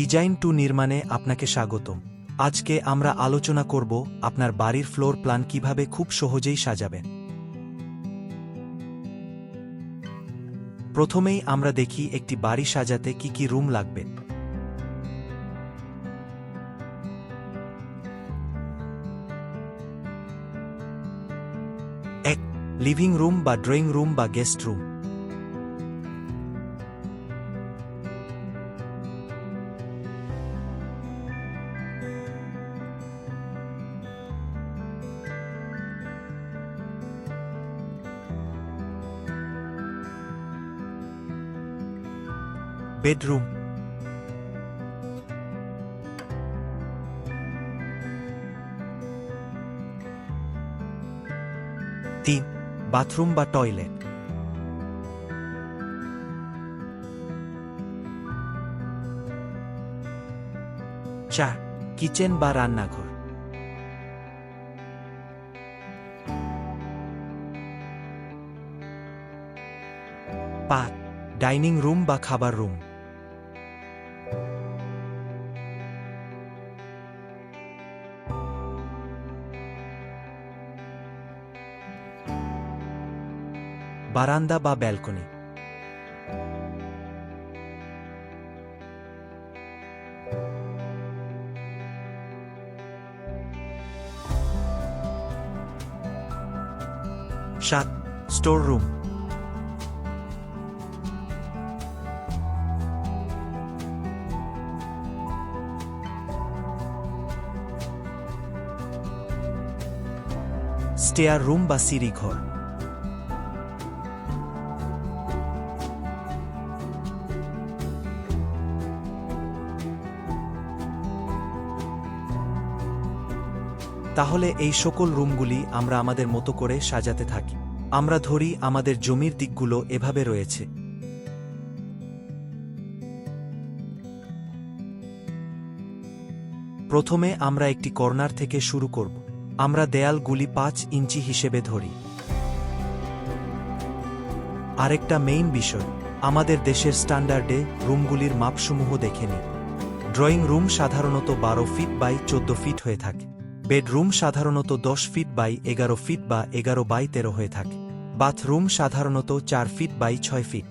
Design two নির্মাণে আপনাকে স্বাগত আজকে আমরা আলোচনা করব আপনার বাড়ির ফ্লোর প্ল্যান কীভাবে খুব সহজেই সাজাবেন। প্রথমেই আমরা দেখি একটি বাড়ি সাজাতে কি কি রুম লাগবে। এক, লিভিং রুম বা ড্রয়িং রুম বা গেস্ট রুম। বেডরুম। তিন, বাথরুম বা টয়লেট। চার, কিচেন বা রান্নাঘর। পাঁচ, ডাইনিং রুম বা খাবার রুম। বারান্দা বা ব্যালকনি। সাত স্টোর রুম স্টেয়ার রুম বা সিঁড়ি ঘর। তাহলে এই সকল রুমগুলি আমরা আমাদের মতো করে সাজাতে থাকি। আমরা ধরি আমাদের জমির দিকগুলো এভাবে রয়েছে। প্রথমে আমরা একটি কর্নার থেকে শুরু করব। আমরা দেয়ালগুলি পাঁচ ইঞ্চি হিসেবে ধরি। আরেকটা মেইন বিষয়, আমাদের দেশের স্ট্যান্ডার্ডে রুমগুলির মাপসমূহ দেখে নিই। ড্রয়িং রুম সাধারণত বারো ফিট বাই চোদ্দ ফিট হয়ে থাকে। বেডরুম সাধারণত দশ ফিট বাই এগারো ফিট বা এগারো বাই তেরো হয়ে থাকে। বাথরুম সাধারণত চার ফিট বাই ছয় ফিট।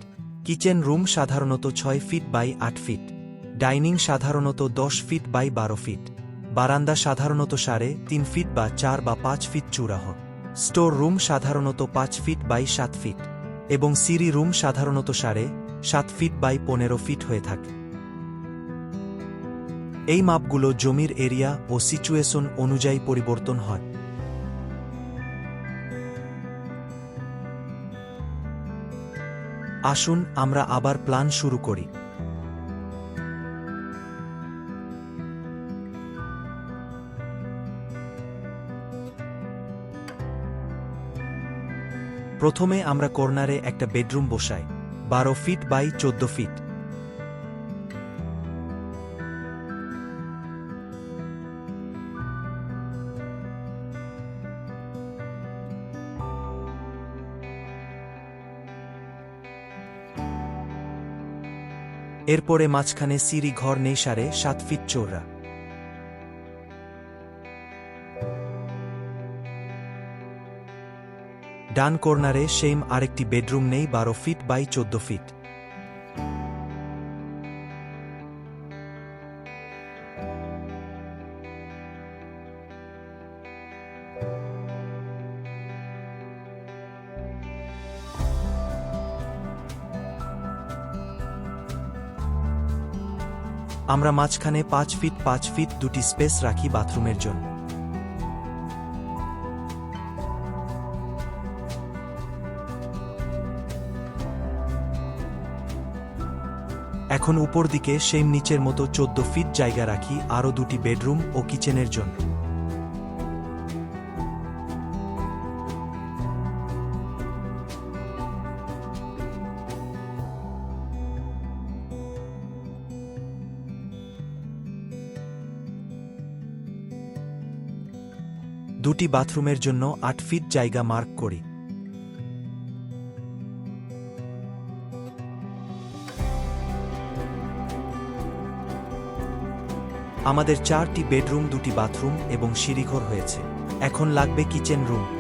কিচেন রুম সাধারণত ছয় ফিট বাই আট ফিট। ডাইনিং সাধারণত দশ ফিট বাই বারো ফিট। বারান্দা সাধারণত সাড়ে তিন ফিট বা চার বা পাঁচ ফিট চূড়া চূড়াহ। স্টোর রুম সাধারণত পাঁচ ফিট বাই সাত ফিট। এবং সিরি রুম সাধারণত সাড়ে সাত ফিট বাই পনেরো ফিট হয়ে থাকে। এই মাপগুলো জমির এরিয়া ও সিচুয়েশন অনুযায়ী পরিবর্তন হয়। আসুন আমরা আবার প্ল্যান শুরু করি। প্রথমে আমরা কর্নারে একটা বেডরুম বসাই, বারো ফিট বাই চোদ্দ ফিট। এরপরে মাঝখানে সিঁড়ি ঘর নেই সারে সাত ফিট চোররা ডান কর্নারে সেম আরেকটি বেডরুম নেই বারো ফিট বাই চোদ্দ ফিট। আমরা মাঝখানে পাঁচ ফিট পাঁচ ফিট দুটি স্পেস রাখি বাথরুমের জন্য। এখন উপর দিকে সেম নিচের মতো চোদ্দ ফিট জায়গা রাখি, আরও দুটি বেডরুম ও কিচেনের জন্য। দুটি বাথরুমের জন্য আট ফিট জায়গা মার্ক করি। আমাদের চারটি বেডরুম, দুটি বাথরুম এবং সিঁড়িঘর হয়েছে। এখন লাগবে কিচেন রুম।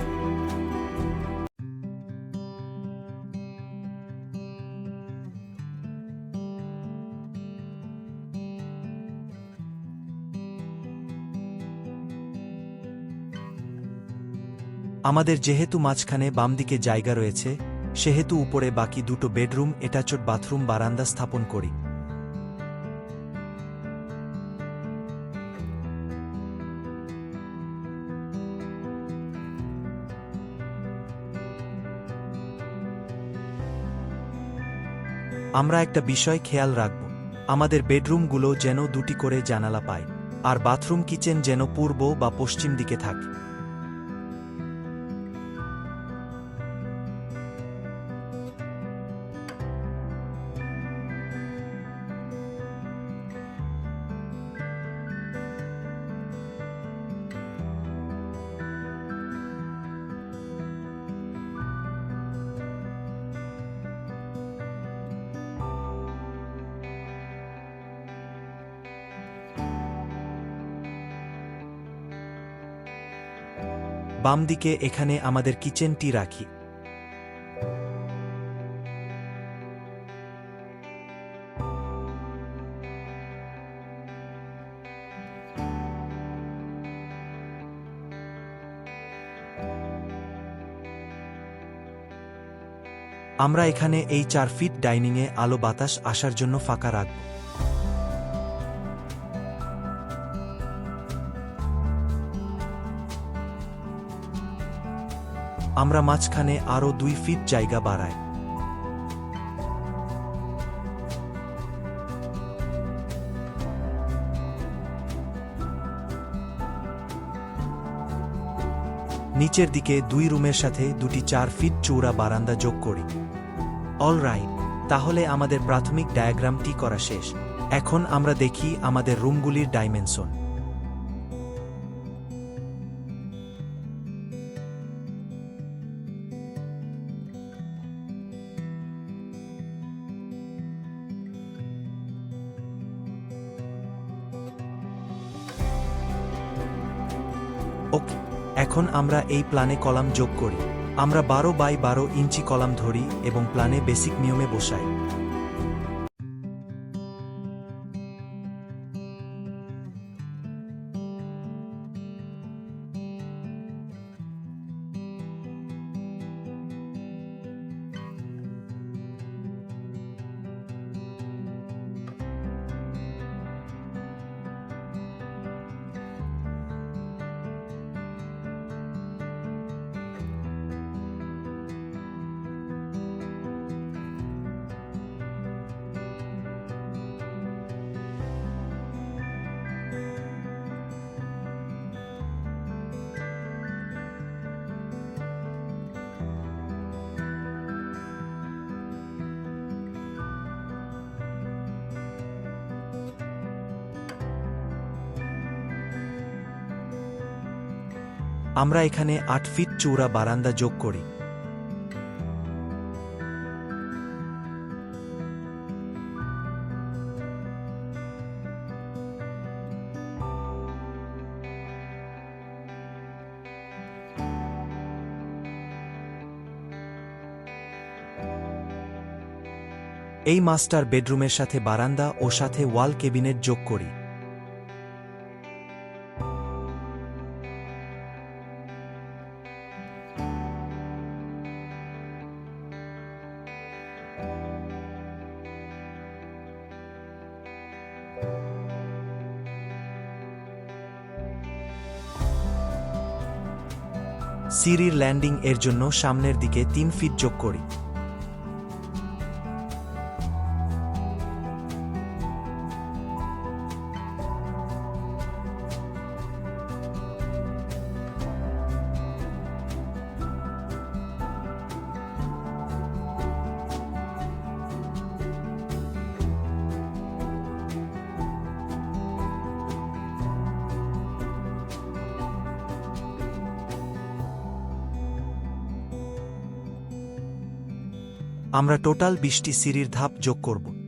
আমাদের যেহেতু মাঝখানে বাম দিকে জায়গা রয়েছে, সেহেতু উপরে বাকি দুটো বেডরুম, এটাচোট বাথরুম বারান্দা স্থাপন করি। আমরা একটা বিষয় খেয়াল রাখব। আমাদের বেডরুমগুলো যেন দুটি করে জানালা পায়, আর বাথরুম কিচেন যেন পূর্ব বা পশ্চিম দিকে থাকে। বাম দিকে এখানে আমাদের কিচেনটি রাখি। আমরা এখানে এই চার ফিট ডাইনিংয়ে আলো বাতাস আসার জন্য ফাঁকা রাখব। আমরা মাঝখানে আরও দুই ফিট জায়গা বাড়াই। নিচের দিকে দুই রুমের সাথে দুটি চার ফিট চৌড়া বারান্দা যোগ করি। অল রাইট তাহলে আমাদের প্রাথমিক ডায়াগ্রামটি করা শেষ। এখন আমরা দেখি আমাদের রুমগুলির ডাইমেনশন এখন আমরা এই প্ল্যানে কলাম যোগ করি। আমরা বারো বাই বারো ইঞ্চি কলাম ধরি এবং প্ল্যানে বেসিক নিয়মে বসাই। আমরা এখানে আট ফিট চৌড়া বারান্দা যোগ করি। এই মাস্টার বেডরুমের সাথে বারান্দা ও সাথে ওয়াল কেবিনেট যোগ করি। সিরির ল্যান্ডিং এর জন্য সামনের দিকে তিন ফিট যোগ করি। আমরা টোটাল বিশটি সিঁড়ির ধাপ যোগ করব।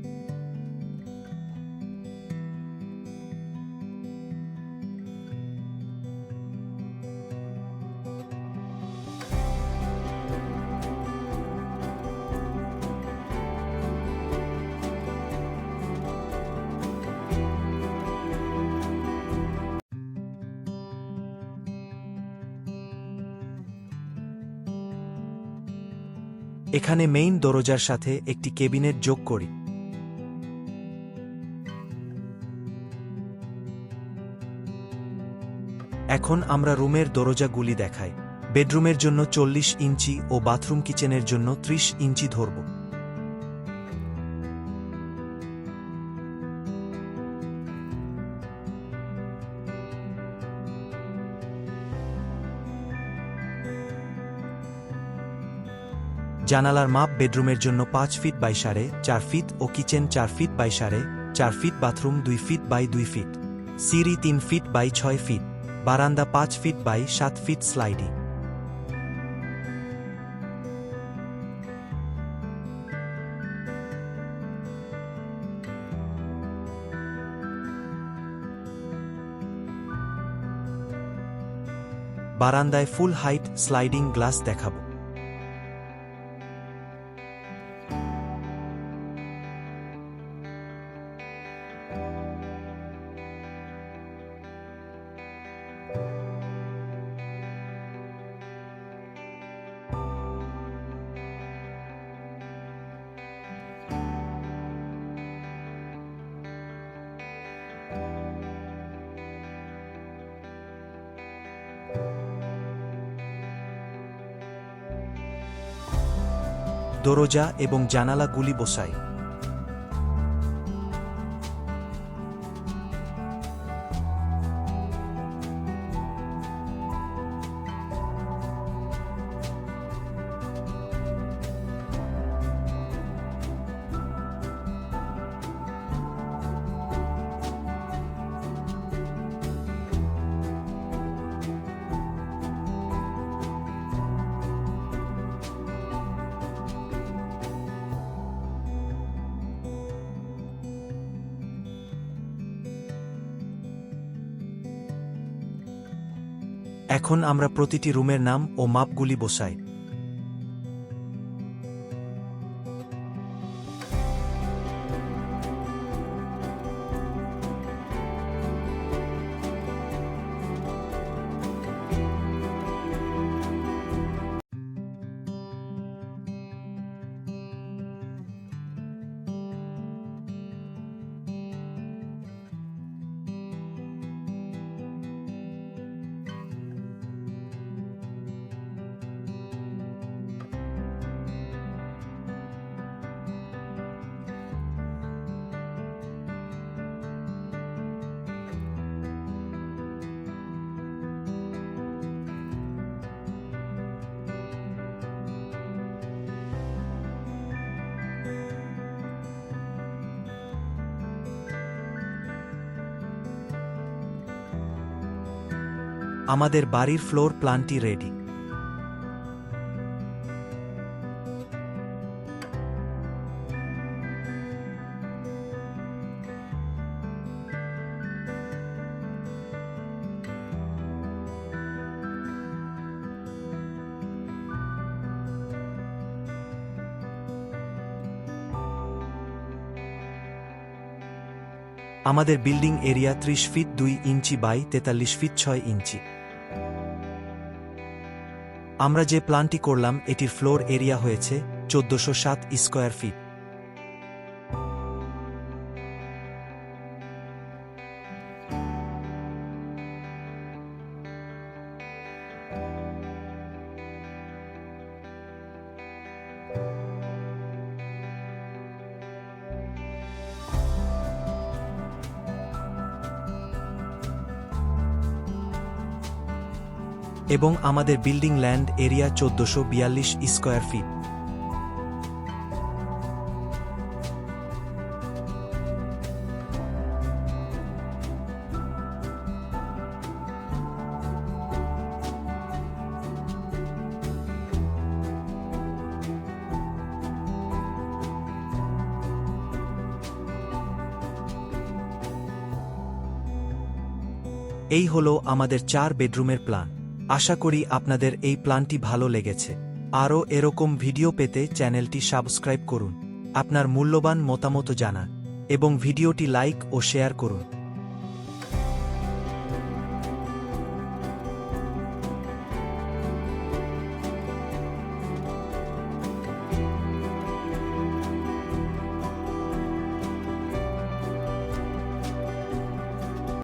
এখানে মেইন দরজার সাথে একটি কেবিনেট যোগ করি। এখন আমরা রুমের দরজাগুলি দেখাই। বেডরুমের জন্য চল্লিশ ইঞ্চি ও বাথরুম কিচেনের জন্য ত্রিশ ইঞ্চি ধরব। জানালার মাপ বেডরুমের জন্য পাঁচ ফিট বাই সাড়ে চার ফিট ও কিচেন চার ফিট বাই সাড়ে চার ফিট, বাথরুম দুই ফিট বাই দুই ফিট। সিঁড়ি তিন ফিট বাই ছয় ফিট। বারান্দা পাঁচ ফিট বাই সাত ফিট স্লাইডি। বারান্দায় ফুল হাইট স্লাইডিং গ্লাস দেখাবো। দরজা এবং জানালাগুলি বসাই এখন আমরা প্রতিটি রুমের নাম ও মাপগুলি বসাই। আমাদের বাড়ির ফ্লোর প্ল্যানটি রেডি। আমাদের বিল্ডিং এরিয়া ত্রিশ ফিট দুই ইঞ্চি বাই তেতাল্লিশ ফিট ছয় ইঞ্চি। আমরা যে প্লানটি করলাম এটির ফ্লোর এরিয়া হয়েছে চোদ্দশো সাত স্কোয়ার ফিট। এবং আমাদের বিল্ডিং ল্যান্ড এরিয়া চোদ্দশো বিয়াল্লিশ স্কোয়ার ফিট। এই হলো আমাদের চার বেডরুমের প্ল্যান আশা করি আপনাদের এই প্ল্যানটি ভালো লেগেছে। আরও এরকম ভিডিও পেতে চ্যানেলটি সাবস্ক্রাইব করুন। আপনার মূল্যবান মতামত জানা এবং ভিডিওটি লাইক ও শেয়ার করুন।